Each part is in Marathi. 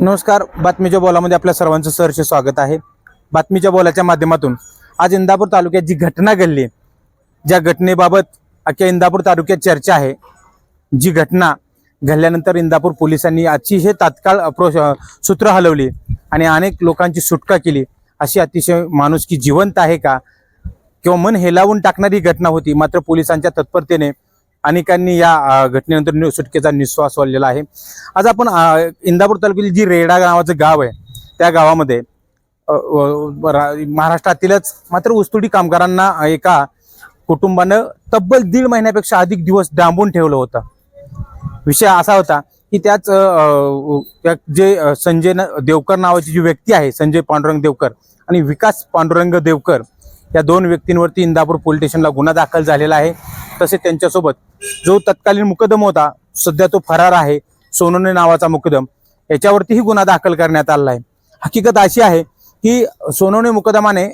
नमस्कार बातमीच्या बोलामध्ये आपल्या सर्वांचं सहर्ष स्वागत आहे. बातमीच्या बोलाच्या माध्यमातून आज इंदापूर तालुक्यात जी घटना घडली ज्या घटनेबाबत अख्ख्या इंदापूर तालुक्यात चर्चा आहे जी घटना घडल्यानंतर इंदापूर पोलिसांनी आजची हे तात्काळ अप्रोच सूत्र हलवली आणि अनेक लोकांची सुटका केली अशी अतिशय माणुसकी जिवंत आहे का? किंवा मन हेलावून टाकणारी घटना होती मात्र पोलिसांच्या तत्परतेने अनेकांनी या घटनेनंतर सुटकेचा निश्वास वाढलेला आहे. आज आपण इंदापूर तालुक्यातील जी रेडा नावाचं गाव आहे त्या गावामध्ये महाराष्ट्रातीलच मात्र ऊसतोडी कामगारांना एका कुटुंबानं तब्बल दीड महिन्यापेक्षा अधिक दिवस डांबून ठेवलं होतं. विषय असा होता की त्याच त्या जे संजय न- देवकर नावाची जी व्यक्ती आहे संजय पांडुरंग देवकर आणि विकास पांडुरंग देवकर या दोन व्यक्तींवरती इंदापूर पोलीस स्टेशनला गुन्हा दाखल झालेला आहे. तसेच त्यांच्यासोबत जो तत्कालीन मुकदम होता सध्या तो फरार आहे सोनोने नावाचा मुकदम याच्यावरतीही गुन्हा दाखल करण्यात आला आहे. हकीकत अशी आहे की सोनोने मुकदमाने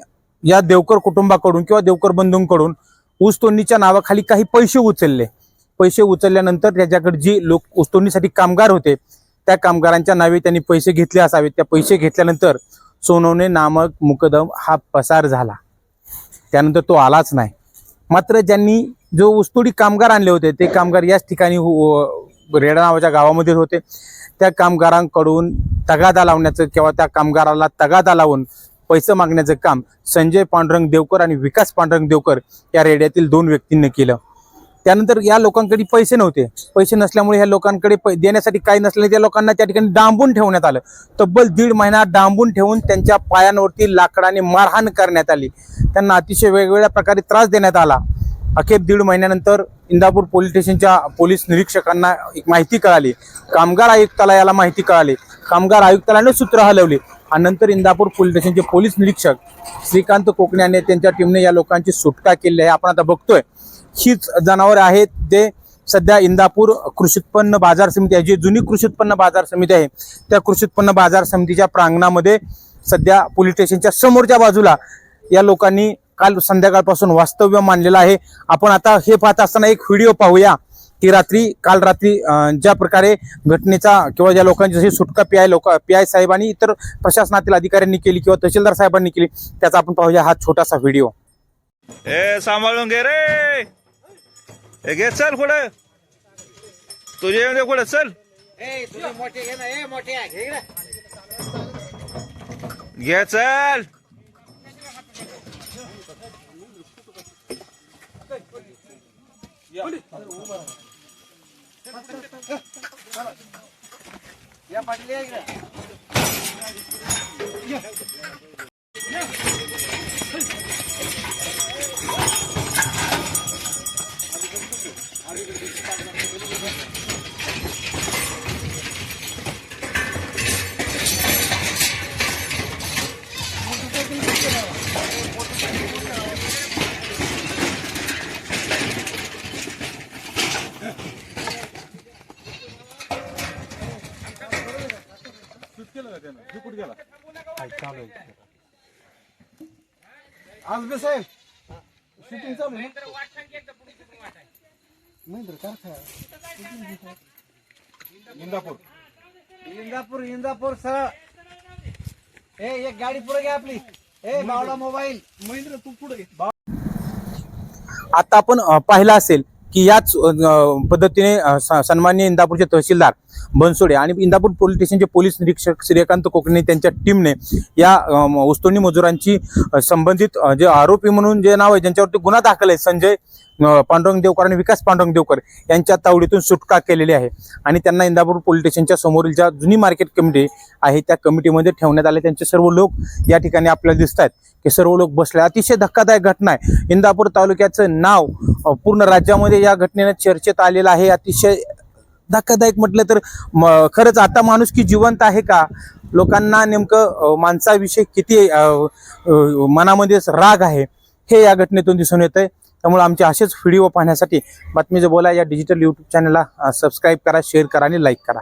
या देवकर कुटुंबाकडून किंवा देवकर बंधूंकडून ऊसतोडणीच्या नावाखाली काही पैसे उचलले. पैसे उचलल्यानंतर त्याच्याकडे जी लोक ऊसतोडणीसाठी कामगार होते त्या कामगारांच्या नावे त्यांनी पैसे घेतले असावेत. त्या पैसे घेतल्यानंतर सोनवणे नामक मुकदम हा पसार झाला. त्यानंतर तो आलाच नाही. मात्र ज्यांनी जो ऊसतोडी कामगार आणले होते ते कामगार याच ठिकाणी हो, हो, रेडा नावाच्या गावामध्ये होते. त्या कामगारांकडून तगादा लावण्याचं किंवा त्या कामगाराला तगादा लावून पैसे मागण्याचं काम संजय पांडुरंग देवकर आणि विकास पांडुरंग देवकर या रेड्यातील दोन व्यक्तींनी केलं. त्यानंतर या लोकांकडे पैसे नव्हते. पैसे नसल्यामुळे ह्या लोकांकडे पै- देण्यासाठी काही नसल्याने त्या लोकांना त्या ठिकाणी डांबून ठेवण्यात आलं. तब्बल दीड महिना डांबून ठेवून त्यांच्या पायांवरती लाकडाने मारहाण करण्यात आली. त्यांना अतिशय वेगवेगळ्या प्रकारे त्रास देण्यात आला. अखेर दीड महिन्यानंतर इंदापूर पोलीस स्टेशनच्या पोलीस निरीक्षकांना एक माहिती कळाली. कामगार आयुक्ताला याला माहिती कळाली. कामगार आयुक्तालाने सूत्र हलवली. आणि नंतर इंदापूर पोलीस स्टेशनचे पोलीस निरीक्षक श्रीकांत कोकणे यांनी त्यांच्या टीमने या लोकांची सुटका केली आहे. आपण आता बघतोय. हीच जनावरं आहेत. ते सध्या इंदापूर कृषी उत्पन्न बाजार समिती आहे जी जुनी कृषी उत्पन्न बाजार समिती आहे. त्या कृषी उत्पन्न बाजार समितीच्या प्रांगणामध्ये सध्या पोलीस स्टेशनच्या समोरच्या बाजूला या लोकांनी काल संध्याकाळपासून वास्तव्य मानलेलं आहे. आपण आता हे पाहत असताना एक व्हिडिओ पाहूया की रात्री काल रात्री ज्या प्रकारे घटनेचा किंवा ज्या लोकांची जशी सुटका पी आय लोक पी आय साहेबांनी इतर प्रशासनातील अधिकाऱ्यांनी केली किंवा तहसीलदार साहेबांनी केली त्याचा आपण पाहूया हा छोटासा व्हिडिओ. ए सांभाळून घे रे! ए घे चल पुढे तुझे येऊ दे पुढे चल. घे ना ए मोठे चल. आज बे साहेब शूटिंग चालू आहे ना? महेंद्र कारखाना. इंदापूर. इंदापूर सर. ए एक गाडी पुढे घ्या आपली. ए बावडा मोबाईल. महेंद्र तू पुढे आता आपण अ, पाहिलं असेल की याच पद्धतीने सन्मान्य इंदापूरचे तहसीलदार बनसोडे आणि इंदापूर पोलीस स्टेशनचे पोलीस निरीक्षक श्रीकांत कोकणे त्यांच्या टीमने या अ, ऊसतोडणी मजुरांची संबंधित जे आरोपी म्हणून जे नाव आहे ज्यांच्यावरती गुन्हा दाखल आहे संजय पांडुरंग देवकर आणि विकास पांडुरंग देवकर यांच्या तावडीतून सुटका केलेली आहे. आणि त्यांना इंदापूर पोलीस स्टेशनच्या समोरील ज्या जुनी मार्केट कमिटी आहे त्या कमिटीमध्ये ठेवण्यात आले. त्यांचे सर्व लोक या ठिकाणी आपल्याला दिसत आहेत. की सर्व लोक बसले. अतिशय धक्कादायक घटना आहे. इंदापूर तालुक्याचं नाव पूर्ण राज्यामध्ये या घटनेनं चर्चेत आलेलं आहे. अतिशय धक्कादायक म्हटलं तर म- खरंच आता माणूस की जिवंत आहे का? लोकांना नेमकं माणसाविषयी किती मनामध्येच मनामध्ये राग आहे हे या घटनेतून दिसून येत आहे त्यामुळे आमचे असेच व्हिडिओ पाहण्यासाठी बातमीचं बोला या डिजिटल यूट्यूब चॅनलला सबस्क्राईब करा शेअर करा आणि लाईक करा.